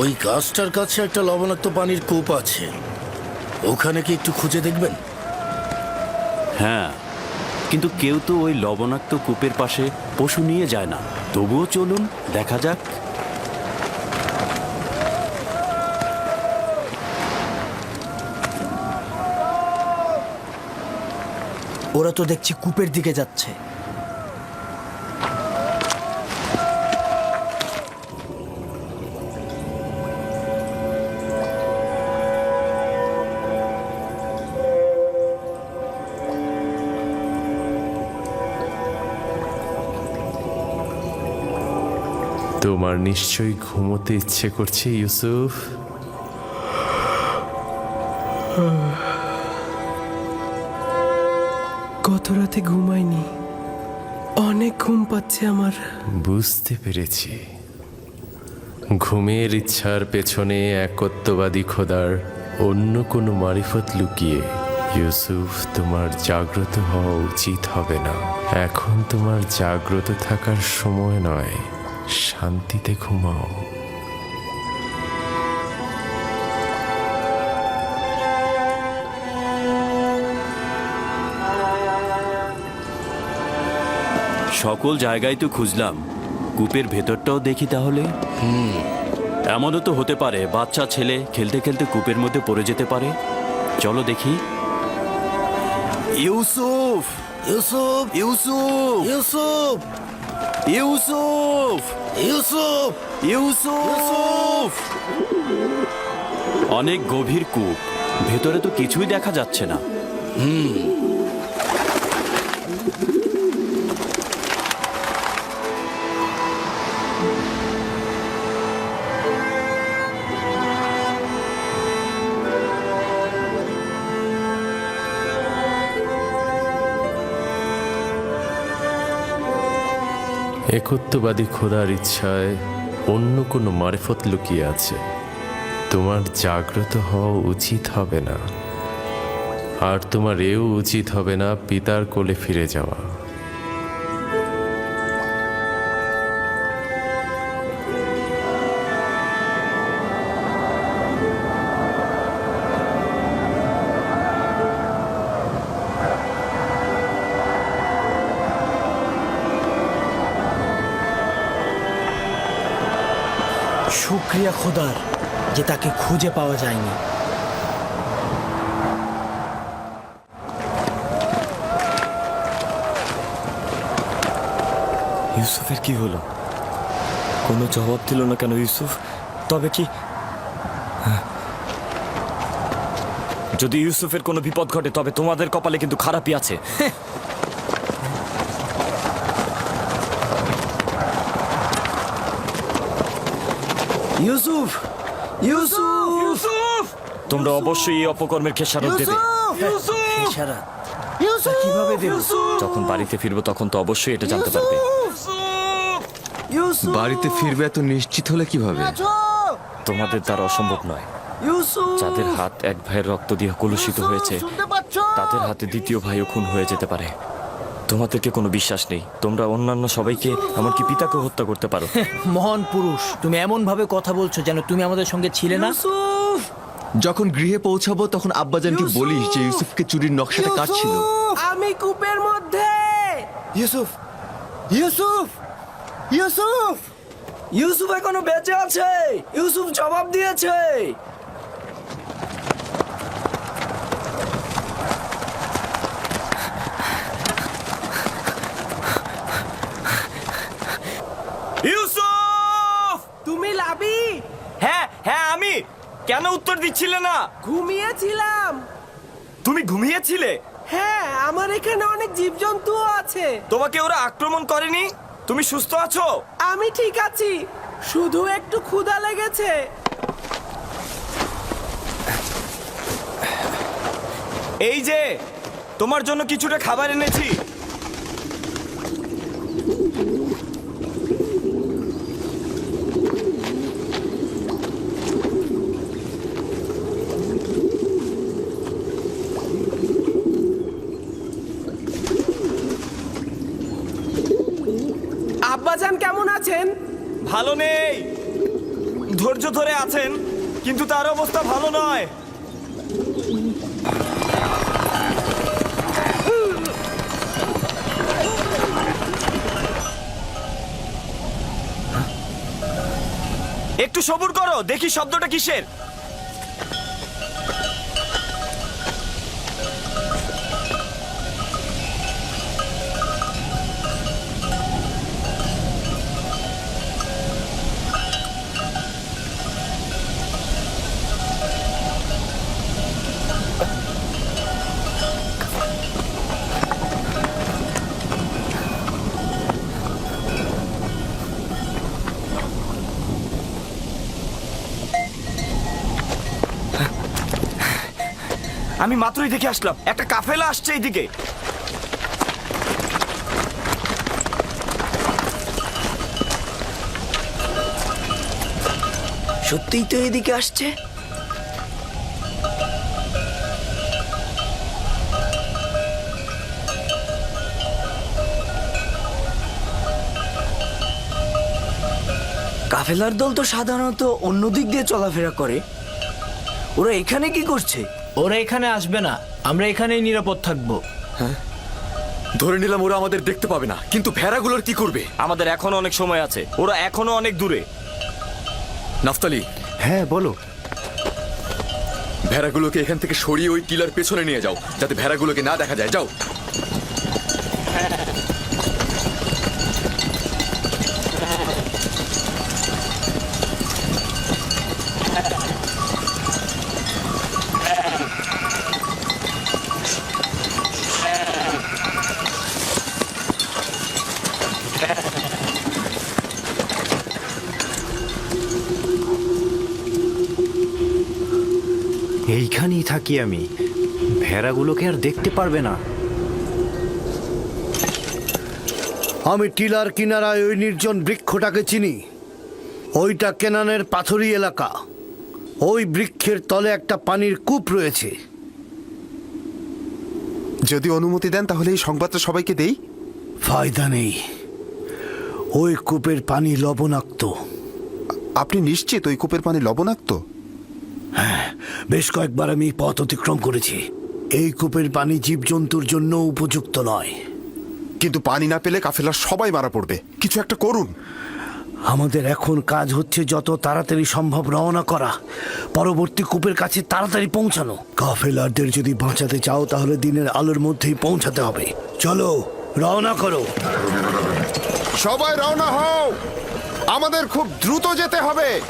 ওই গাছটার কাছে একটা লবণাক্ত পানির কূপ আছে। ওখানে কি একটু খুঁজে দেখবেন? হ্যাঁ কিন্তু কেউ তো ওই লবণাক্ত কূপের পাশে পশু নিয়ে যায় না। তবুও চলুন দেখা যাক। ওরা তো দেখছি কূপের দিকে যাচ্ছে। তোমার নিশ্চয়ই ঘুমোতে ইচ্ছে করছে ইউসুফ। গত রাতে ঘুমাইনি। অনেক ঘুম পাচ্ছে আমার। বুঝতে পেরেছি। ঘুমের ইচ্ছার পেছনে একত্ববাদী খোদার অন্য কোনো মারিফত লুকিয়ে ইউসুফ তোমার জাগ্রত হওয়া উচিত হবে না। এখন তোমার জাগ্রত থাকার সময় নয়। শান্তিতে ঘুমাও। সকল জায়গায় তো খুঁজলাম। কূপের ভেতরটাও দেখি তাহলে। এমনও তো হতে পারে বাচ্চা ছেলে খেলতে খেলতে কূপের মধ্যে পড়ে যেতে পারে। চলো দেখি। ইউসুফ! ইউসুফ! ইউসুফ! ইউসুফ! ইউসুফ! ইউসুফ! ইউসুফ! অনেক গভীর কূপ। ভেতরে তো কিছুই দেখা যাচ্ছে না। একত্ববাদী খোদার ইচ্ছায় অন্য কোনো মারফত লুকিয়ে আছে। তোমার জাগ্রত হওয়া উচিত হবে না। আর তোমার এও উচিত হবে না পিতার কোলে ফিরে যাওয়া। শুক্রিয়া খোদার যে তাকে খুঁজে পাওয়া যায়নি। ইউসুফের কি হলো? কোনো জবাব দিল না কেন ইউসুফ? তবে কি হ্যাঁ। যদি ইউসুফের কোনো বিপদ ঘটে তবে তোমাদের কপালে কিন্তু খারাপই আছে। ইউসুফ! ইউসুফ! তোমরা অবশ্যই এই অপকর্মের খেসারত দেবে। তা কীভাবে দেব? যখন বাড়িতে ফিরবো তখন তো অবশ্যই এটা জানতে পারবে। ইউসুফ! বাড়িতে ফিরবে এত নিশ্চিত হলে কীভাবে? তোমাদের দ্বারা অসম্ভব নয়। ইউসুফ! যাদের হাত এক ভাইয়ের রক্ত দিয়ে কলুষিত হয়েছে তাদের হাতে দ্বিতীয় ভাইও খুন হয়ে যেতে পারে। তোমাদেরকে কোনো বিশ্বাস নেই। তোমরা অন্যান্য সবাইকে এমনকি পিতাকে হত্যা করতে পারো। মহান পুরুষ তুমি এমন ভাবে কথা বলছো যেন তুমি আমাদের সঙ্গে ছিলে না? যখন গৃহে পৌঁছাবো তখন আব্বাজানকে বলিস যে ইউসুফকে চুরির নকশাটা কাটছিল আমি কূপের মধ্যে! ইউসুফ! ইউসুফ! ইউসুফ! ইউসুফ এখনও বেঁচে আছে! ইউসুফ জবাব দিয়েছে ইউসুফ তুমি লাবি হ্যাঁ হ্যাঁ আমি কেন উত্তর দিচ্ছিলে না? ঘুমিয়েছিলাম। তুমি ঘুমিয়েছিলে? হ্যাঁ আমার এখানে অনেক জীবজন্তু আছে। তোমাকে ওরা আক্রমণ করেনি? তুমি সুস্থ আছো? আমি ঠিক আছি। শুধু একটু ক্ষুধা লেগেছে। এই যে তোমার জন্য কিছুটা খাবার এনেছি আব্বাজান কেমন আছেন ভালো নেই ধৈর্য ধরে আছেন কিন্তু তার অবস্থা ভালো নয়। একটু সবুর করো দেখি শব্দটা কিসের। আমি মাত্রই দেখে আসলাম। একটা কাফেলা আসছে এইদিকে। সত্যিই তো এদিকে আসছে? কাফেলার দল তো সাধারণত অন্য দিক দিয়ে চলাফেরা করে। ওরা এখানে কি করছে? ওরা এখানে আসবে না। আমরা এখানেই নিরাপদ থাকব। ধরে নিলাম ওরা আমাদের দেখতে পাবে না। কিন্তু ভেড়াগুলোর কি করবে? আমাদের এখনও অনেক সময় আছে। ওরা এখনও অনেক দূরে। নাফতালি। হ্যাঁ বলো। ভেড়াগুলোকে এখান থেকে সরিয়ে ওই টিলার পেছনে নিয়ে যাও যাতে ভেড়াগুলোকে না দেখা যায়। যাও। এইখানেই থাকি আমি। ভেড়াগুলোকে আর দেখতে পারবে না। আমি টিলার কিনারায় ওই নির্জন বৃক্ষটাকে চিনি। ওইটা কেনানের পাথরি এলাকা। ওই বৃক্ষের তলে একটা পানির কূপ রয়েছে। যদি অনুমতি দেন তাহলে এই সংবাদটা সবাইকে দেই। ফায়দা নেই। ওই কূপের পানি লবণাক্ত। আপনি নিশ্চিত ওই কূপের পানি লবণাক্ত? বেশ কয়েকবার আমি পথ অতিক্রম করেছি। এই কূপের পানি জীবজন্তুর জন্য উপযুক্ত নয়। কিন্তু পানি না পেলে কাফেলার সবাই মারা পড়বে। কিছু একটা করুন। আমাদের এখন কাজ হচ্ছে যত তাড়াতাড়ি সম্ভব রওনা করা। পরবর্তী কূপের কাছে তাড়াতাড়ি পৌঁছানো। কাফেলারদের যদি বাঁচাতে চাও তাহলে দিনের আলোর মধ্যেই পৌঁছাতে হবে। চলো রওনা করো। সবাই রওনা হও। আমাদের খুব দ্রুত যেতে হবে।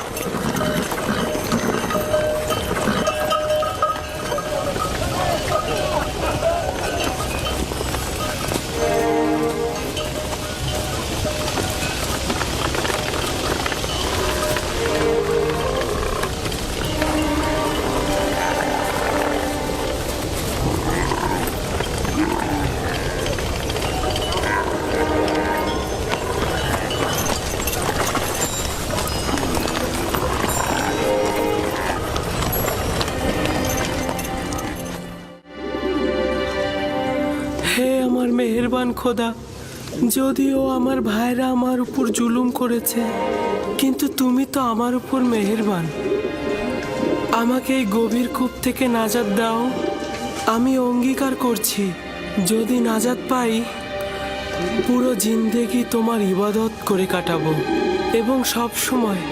খোদা, যদিও আমার ভাইরা আমার উপর জুলুম করেছে, কিন্তু তুমি তো আমার উপর মেহেরবান। আমাকে এই গভীর কূপ থেকে নাজাদ দাও। আমি অঙ্গীকার করছি, যদি নাজাদ পাই, পুরো জিন্দেগি তোমার ইবাদত করে কাটাবো এবং সব সময়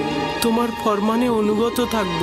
তোমার ফরমানে অনুগত থাকব।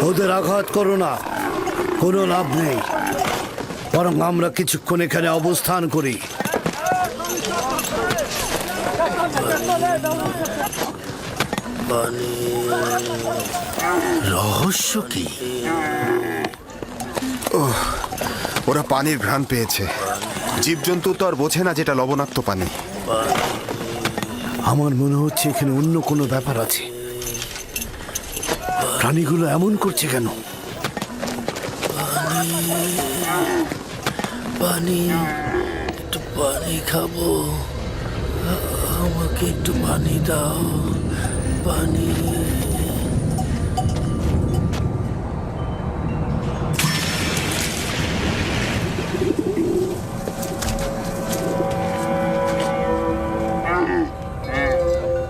ওদের আঘাত করো না। কোনো লাভ নেই। বরং আমরা কিছুক্ষণ এখানে অবস্থান করি। মানে, রহস্য কি? ওরা পানির ঘ্রাণ পেয়েছে। জীবজন্তু তো আর বোঝে না যেটা লবণাক্ত পানি। আমার মনে হচ্ছে এখানে অন্য কোনো ব্যাপার আছে। প্রাণীগুলো এমন করছে কেন? পানি একটু পানি খাব। আমাকে একটু পানি দাও পানি।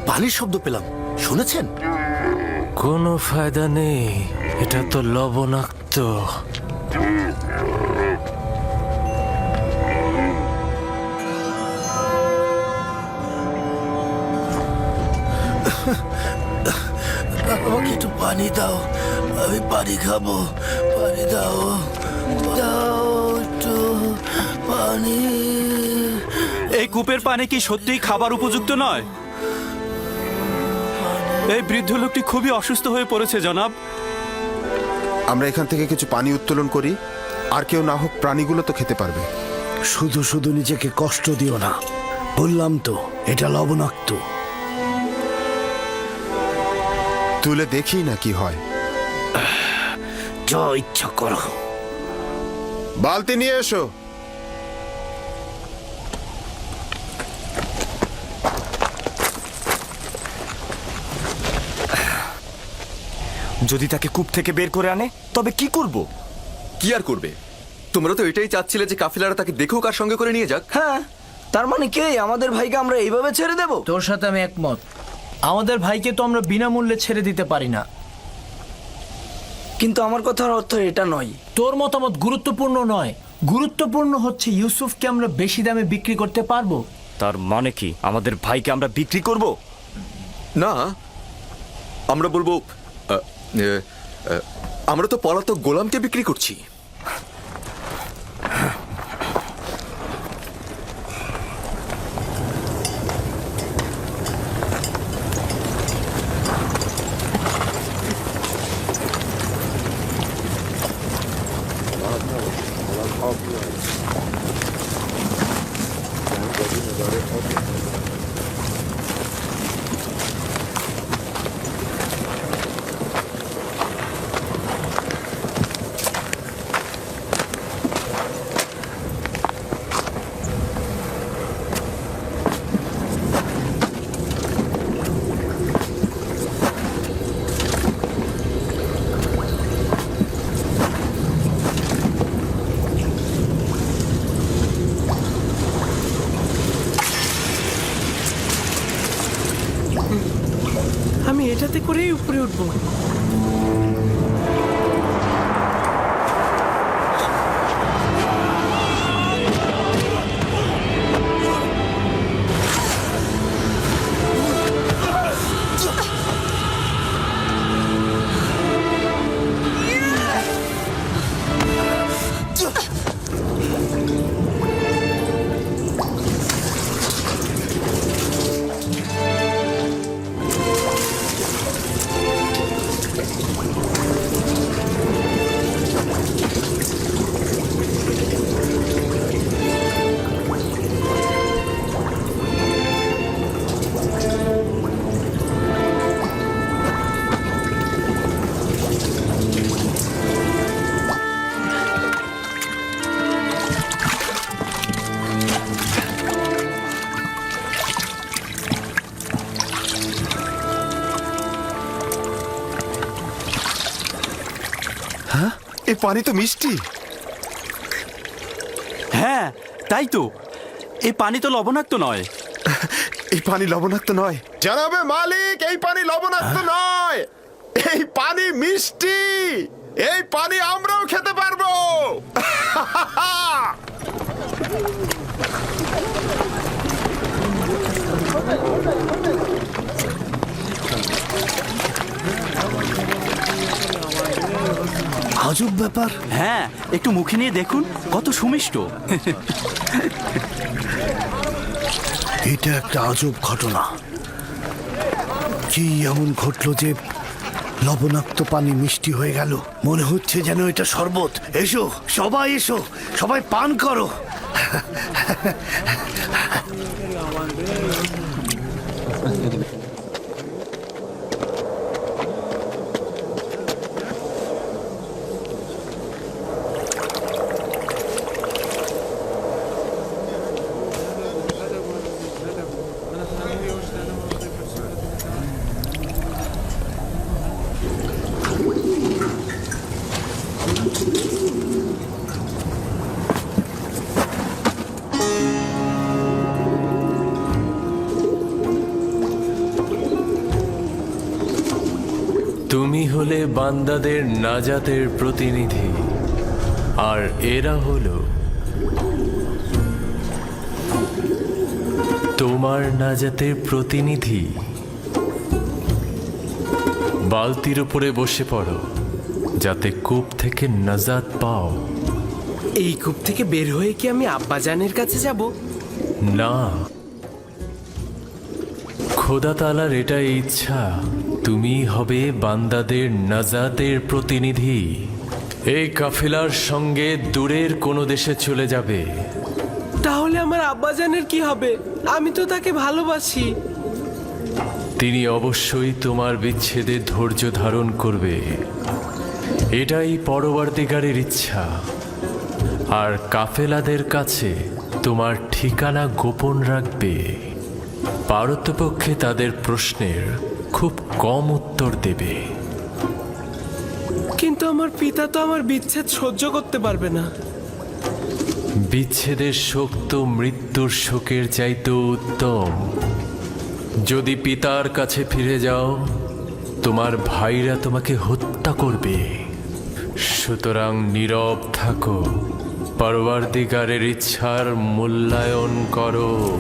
পানির শব্দ পেলাম শুনেছেন? কোনো ফায়দা নেই। এটা তো লবণাক্ত। আমাকে একটু পানি দাও। আমি পানি খাব। পানি দাও। দাও একটু পানি। এই কূপের পানি কি সত্যিই খাবার উপযুক্ত নয়? এই বৃদ্ধ লোকটি খুবই অসুস্থ হয়ে পড়েছে জনাব। আমরা এখান থেকে কিছু পানি উত্তোলন করি। আর কেউ না হোক প্রাণীগুলো তো খেতে পারবে। শুধু শুধু নিজেকে কষ্ট দিও না। বললাম তো এটা লবণাক্ত। তুলে দেখি না কি হয়। যা ইচ্ছা করো। বালতি নিয়ে এসো। যদি তাকে কূপ থেকে বের করে আনে তবে কি করব? কি আর করবে? তোমরা তো এটাই চাচ্ছিলে যে কাফিলারা তাকে দেখুক আর সঙ্গে করে নিয়ে যাক। হ্যাঁ তার মানে কে? আমাদের ভাইকে আমরা এইভাবে ছেড়ে দেব? তোর সাথে আমি একমত। আমাদের ভাইকে তো আমরা বিনামূল্যে ছেড়ে দিতে পারি না। কিন্তু আমার কথার অর্থ এটা নয়। তোর মতামত গুরুত্বপূর্ণ নয়। গুরুত্বপূর্ণ হচ্ছে ইউসুফকে আমরা বেশি দামে বিক্রি করতে পারব। তার মানে কি? আমাদের ভাইকে আমরা বিক্রি করব? না আমরা বলব আমরা তো পলাতক গোলামকে বিক্রি করছি। আমি এটাতে করেই উপরে উঠবো এই পানি তো মিষ্টি। হ্যাঁ তাই তো। এই পানি তো লবণাক্ত নয়। এই পানি লবণাক্ত নয়। জানাবে মালিক এই পানি লবণাক্ত নয়। এই পানি মিষ্টি। এই পানি আমরাও খেতে পারব। আজব ব্যাপার। হ্যাঁ একটু মুখে নিয়ে দেখুন কত সুমিষ্ট। এটা একটা আজব ঘটনা। কি এমন ঘটলো যে লবণাক্ত পানি মিষ্টি হয়ে গেল? মনে হচ্ছে যেন এটা শরবত। এসো সবাই এসো সবাই পান করো। তুমি হলে বান্দাদের নাজাতের প্রতিনিধি আর এরা হলো তোমার নাজাতের প্রতিনিধি। বালতির উপরে বসে পড়ো যাতে কূপ থেকে নাজাত পাও। এই কূপ থেকে বের হয়ে কি আমি আব্বাজানের কাছে যাব? না। খোদা তালার এটা ইচ্ছা। তুমি হবে বান্দাদের নাজাদের প্রতিনিধি। এই কাফেলার সঙ্গে দূরের কোনো দেশে চলে যাবে। তাহলে আমার আব্বাজানের কি হবে? আমি তো তাকে ভালোবাসি। তিনি অবশ্যই তোমার বিচ্ছেদে ধৈর্য ধারণ করবে। এটাই পরবর্তীকারের ইচ্ছা। আর কাফেলাদের কাছে তোমার ঠিকানা গোপন রাখবে। পারতপক্ষে তাদের প্রশ্নের খুব কম উত্তর দেবে। কিন্তু আমার পিতা তো আমার বিচ্ছেদ সহ্য করতে পারবে না। বিচ্ছেদের শোক তো মৃত্যুর শোকের চাইতেও উত্তম। যদি পিতার কাছে ফিরে যাও তোমার ভাইরা তোমাকে হত্যা করবে। সুতরাং নীরব থাকো পরবর্তীকারের ইচ্ছার মূল্যায়ন করো।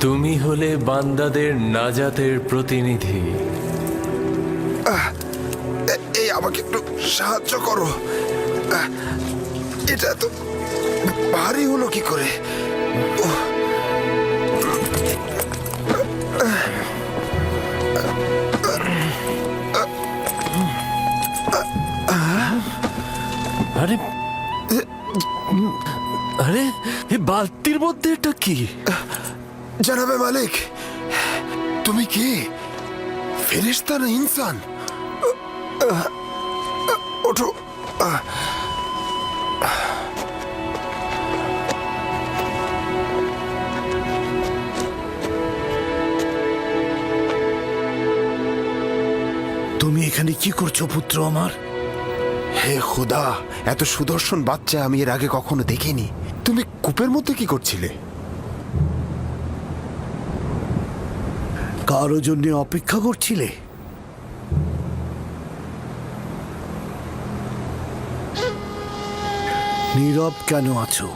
তুমি হলে বান্দাদের নাজাতের প্রতিনিধি। এই আমাকে একটু সাহায্য করো। আহ, এটা তো ভারী হলো কি করে? আরে আরে বালতির মধ্যে এটা কি? জানাবে মালিক। তুমি কি? ফেরিস্তা না ইনসান? ওঠো। তুমি এখানে কি করছ পুত্র আমার? হে খুদা এত সুদর্শন বাচ্চা আমি এর আগে কখনো দেখিনি। তুমি কূপের মধ্যে কি করছিলে? কারও জন্য অপেক্ষা করছিলে? নীরব কেন আছো?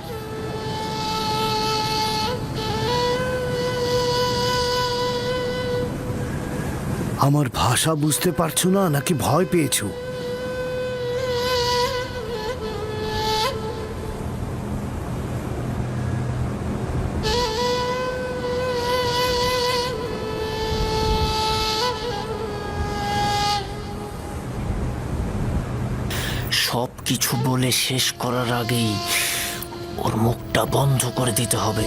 আমার ভাষা বুঝতে পারছ না নাকি ভয় পেয়েছ? কিছু বলে শেষ করার আগেই ওর মুখটা বন্ধ করে দিতে হবে।